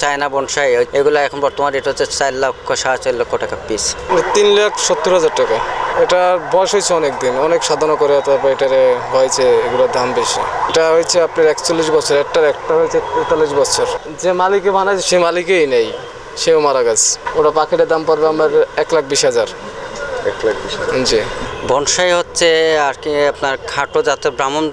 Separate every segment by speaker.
Speaker 1: China bonsai এগুলো এখন বর্তমান রেট হচ্ছে চার লক্ষ সাড়ে চার লক্ষ টাকা পিস
Speaker 2: তিন লাখ সত্তর হাজার টাকা। এটা বয়স হয়েছে অনেক দিন অনেক সাধনা করে তারপর এটারে হয়েছে এগুলোর দাম বেশি। এটা হয়েছে আপনার একচল্লিশ বছর একটার একটা হয়েছে তেতাল্লিশ বছর। যে মালিকে বানাইছে সে মালিকেই নেই সেও মারা গেছে। ওটা পাখিটার দাম পড়বে আমার এক লাখ বিশ হাজার।
Speaker 3: এক লাখ বিশ হাজার।
Speaker 2: জি।
Speaker 1: বনসাই হচ্ছে আর কি আপনার খাটো জাতের, ব্রাহ্মণ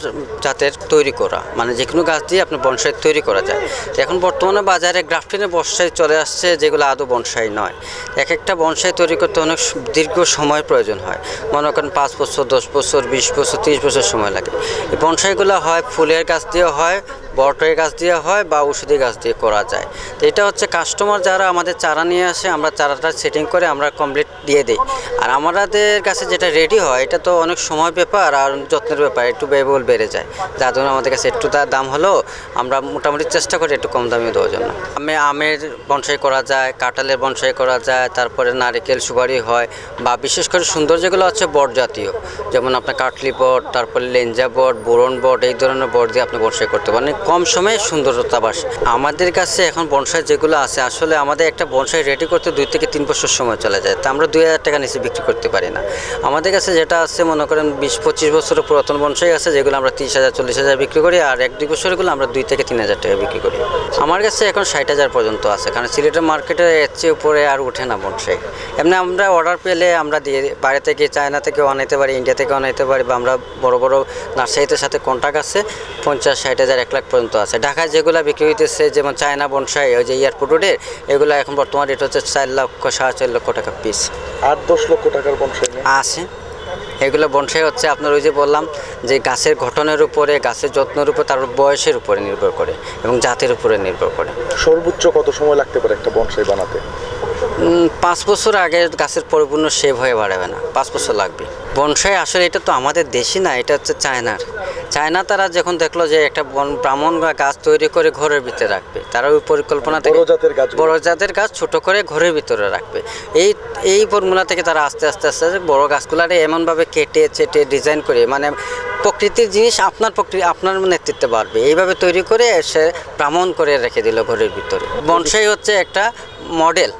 Speaker 1: জাতের তৈরি করা। মানে যে কোনো গাছ দিয়ে আপনার বনসাই তৈরি করা যায়। এখন বর্তমানে বাজারে গ্রাফটিনের বনসাই চলে আসছে, যেগুলো আদৌ বনসাই নয়। এক একটা বনসাই তৈরি করতে অনেক দীর্ঘ সময় প্রয়োজন হয়। মনে করেন পাঁচ বছর, দশ বছর, বিশ বছর, তিরিশ বছর সময় লাগে। এই বনসাইগুলো হয়, ফুলের গাছ দিয়ে হয় বটের গাছ দিয়ে হয় বা ওষুধি গাছ দিয়ে করা যায়। তো এটা হচ্ছে কাস্টমার যারা আমাদের চারা নিয়ে আসে, আমরা চারাটা সেটিং করে আমরা কমপ্লিট দিয়ে দিই। আর আমাদের কাছে যেটা রেডি হয়, এটা তো অনেক সময় ব্যাপার আর যত্নের ব্যাপার, একটু ব্যয়বহুল বেড়ে যায়। যার জন্য আমাদের কাছে একটু তার দাম হলেও আমরা মোটামুটি চেষ্টা করি একটু কম দামে দেওয়ার জন্য। আমি আমের বনসাই করা যায়, কাঁঠালের বনসাই করা যায়, তারপরে নারিকেল, সুপারি হয়, বা বিশেষ করে সুন্দর যেগুলো হচ্ছে বট জাতীয়। যেমন আপনার কাটলি বট, তারপরে লেঞ্জা বট, বোরন বট, এই ধরনের বট দিয়ে আপনি বনসাই করতে পারেন। কম সময়ে সুন্দরতা বাসে আমাদের কাছে এখন বনসাই যেগুলো আছে, আসলে আমাদের একটা বনসাই রেডি করতে দুই থেকে তিন বছর সময় চলে যায়। তা আমরা দুই হাজার টাকা নিচে বিক্রি করতে পারি না। আমাদের কাছে যেটা আছে, মনে করেন বিশ, পঁচিশ বছরের পুরাতন বনসাই আছে, যেগুলো আমরা তিরিশ হাজার, চল্লিশ হাজার বিক্রি করি, আর এক, দুই বছরগুলো আমরা দুই থেকে তিন হাজার টাকা বিক্রি করি। আমার কাছে এখন ষাট হাজার পর্যন্ত আছে, কারণ সিলেটের মার্কেটে এর চেয়ে উপরে আর ওঠে না বনসাই। এমনি আমরা অর্ডার পেলে আমরা দিয়ে বাইরে থেকে চায়না থেকে আনাইতে পারি, ইন্ডিয়া থেকে আনাইতে পারি, বা আমরা বড় বড় নার্সারিদের সাথে কন্ট্যাক্ট আছে, পঞ্চাশ, ষাট হাজার, এক লাখ পর্যন্ত আছে। ঢাকায় যেগুলো বিক্রি হইতেছে যেমন চায়না বনসাই ওই যে এয়ারপোর্ট রোডের এগুলো এখন বর্তমান রেট হচ্ছে চার লক্ষ সাড়ে চার লক্ষ টাকা পিস
Speaker 3: আট দশ লক্ষ টাকার বনসাই
Speaker 1: আছে। এগুলো বনসাই হচ্ছে আপনার ওই যে বললাম যে গাছের গঠনের উপরে গাছের যত্নের উপর তার বয়সের উপরে নির্ভর করে এবং জাতের উপরে নির্ভর করে।
Speaker 3: সর্বোচ্চ কত সময় লাগতে পারে একটা বনসাই বানাতে?
Speaker 1: পাঁচ বছর আগে গাছের পরিপূর্ণ সেভ হয়ে বাড়াবে না পাঁচ বছর লাগবে। বনসাই আসলে এটা তো আমাদের দেশি না এটা হচ্ছে চায়নার। চায়না তারা যখন দেখল যে একটা বন ব্রাহ্মণ বা গাছ তৈরি করে ঘরের ভিতরে রাখবে তারা ওই পরিকল্পনা থেকে
Speaker 3: বড় জাতের
Speaker 1: বড় জাতের গাছ ছোট করে ঘরের ভিতরে রাখবে। এই এই ফর্মুলা থেকে তারা আস্তে আস্তে আস্তে আস্তে বড় গাছগুলারে এমনভাবে কেটে চেটে ডিজাইন করে মানে প্রকৃতির জিনিস আপনার প্রকৃতি আপনার নেতৃত্বে বাড়বে। এইভাবে তৈরি করে সে ব্রাহ্মণ করে রেখে দিল ঘরের ভিতরে। বনসাই হচ্ছে একটা মডেল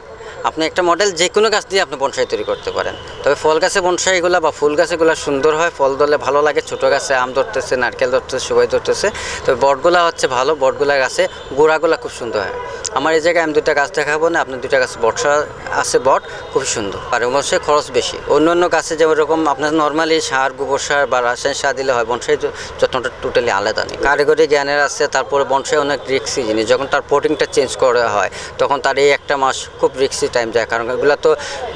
Speaker 1: আপনি একটা মডেল যে কোনো গাছ দিয়ে আপনি বনসাই তৈরি করতে পারেন। তবে ফল গাছে বনসাইগুলো বা ফুল গাছেগুলো সুন্দর হয়, ফল ধরলে ভালো লাগে। ছোট গাছে আম ধরতেছে, নারকেল ধরতেছে, সবাই ধরতেছে। তবে বটগুলা হচ্ছে ভালো, বটগুলা গাছে গোড়াগুলা খুব সুন্দর হয়। আমার এই জায়গায় আমি দুটা গাছ দেখাবো না, আপনার দুটা গাছ বর্ষা আছে, বট খুব সুন্দর। আর অবশ্যই খরচ বেশি। অন্য অন্য গাছে যেমন এরকম আপনার নর্মালি সার, গোবর সার বা রাসায়নিক সার দিলে হয় বনসাই যত্নটা টোটালি আলাদা নেই। কারিগরি জ্ঞানের আছে, তারপরে বনসাই অনেক রিক্সি জিনিস। যখন তার পোটিংটা চেঞ্জ করা হয়, তখন তার এই একটা মাস খুব রিক্সি টাইম যায়। কারণ এগুলো তো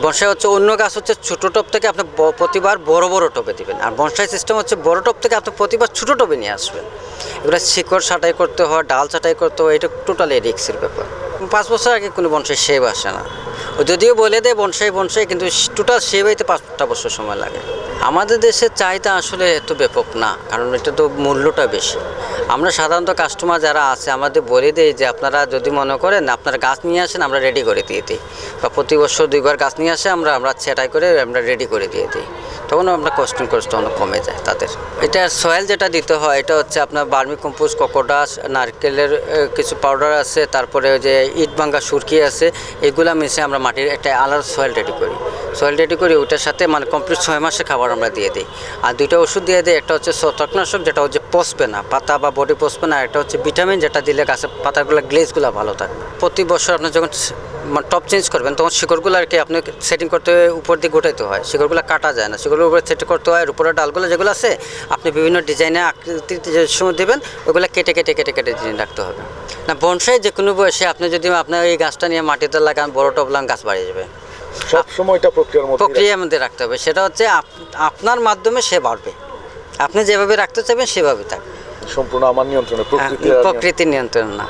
Speaker 1: বনসাই হচ্ছে অন্য গাছ হচ্ছে ছোটো টপ থেকে আপনি প্রতিবার বড় বড় টপে দিবেন। আর বনসাই সিস্টেম হচ্ছে বড় টপ থেকে আপনি প্রতিবার ছোটো টপে নিয়ে আসবেন। এগুলো শিকড় ছাটাই করতে হয়, ডাল ছাটাই করতে হয়, এটা টোটালি রিক্সের ব্যাপার। পাঁচ বছর আগে কোনো বনসাই সেব আসে না। যদিও বলে দেয় বনসাই বনসাই, কিন্তু টোটাল সেব হইতে পাঁচটা বছর সময় লাগে। আমাদের দেশের চাহিদা আসলে এত ব্যাপক না, কারণ এটা তো মূল্যটা বেশি। আমরা সাধারণত কাস্টমার যারা আছে, আমাদের বলে দিই যে আপনারা যদি মনে করেন আপনারা গাছ নিয়ে আসেন, আমরা রেডি করে দিয়ে দিই। বা প্রতি বছর দুইবার গাছ নিয়ে আসে, আমরা আমরা সেটাই করে আমরা রেডি করে দিয়ে দিই। তখন আমরা কস্টিং কষ্ট অনেক কমে যায় তাদের। এটা সয়েল যেটা দিতে হয়, এটা হচ্ছে আপনার বার্মি কম্পোস্ট ককোডাস নারকেলের কিছু পাউডার আছে, তারপরে যে ইট ভাঙ্গা সুরকি আছে, এগুলা মিশে আমরা মাটির একটা আলাদা সয়েল রেডি করি। সয়েল রেডি করি, ওটার সাথে মানে কমপ্লিট ছয় মাসের খাবার আমরা দিয়ে দিই। আর দুইটা ওষুধ দিয়ে দিই, একটা হচ্ছে ছত্রাকনাশক, যেটা হচ্ছে পসবে না পাতা বা বডি পসবে না একটা হচ্ছে ভিটামিন যেটা দিলে গাছের পাতাগুলো গ্লেজগুলো ভালো থাকবে প্রতি বছর আপনি যখন টপ চেঞ্জ করবেন, তখন শিকড়গুলো আর কি আপনি সেটিং করতে উপর দিয়ে গোটাইতে হয়। শিকড়গুলো কাটা যায় না শিকড়ের উপরে সেট করতে হয়, আর উপরের ডালগুলো যেগুলো আছে, আপনি বিভিন্ন ডিজাইনে আকৃতিতে যে সময় দেবেন, ওগুলো কেটে কেটে কেটে কেটে ডিজাইন রাখতে হবে। না বনসাই যে কোনো বয়সে আপনি যদি আপনার এই গাছটা নিয়ে মাটিতে লাগান, বড় টপ লাগান, গাছ বাড়িয়ে যাবে।
Speaker 3: সব সময়টা প্রক্রিয়ার মধ্যে
Speaker 1: প্রক্রিয়ার মধ্যে রাখতে হবে। সেটা হচ্ছে আপ- আপনার মাধ্যমে সে বাড়বে। আপনি যেভাবে রাখতে চাইবেন সেভাবে থাকবে
Speaker 3: সম্পূর্ণ আমার নিয়ন্ত্রণে
Speaker 1: হ্যাঁ,
Speaker 3: প্রকৃতি
Speaker 1: নিয়ন্ত্রণ না।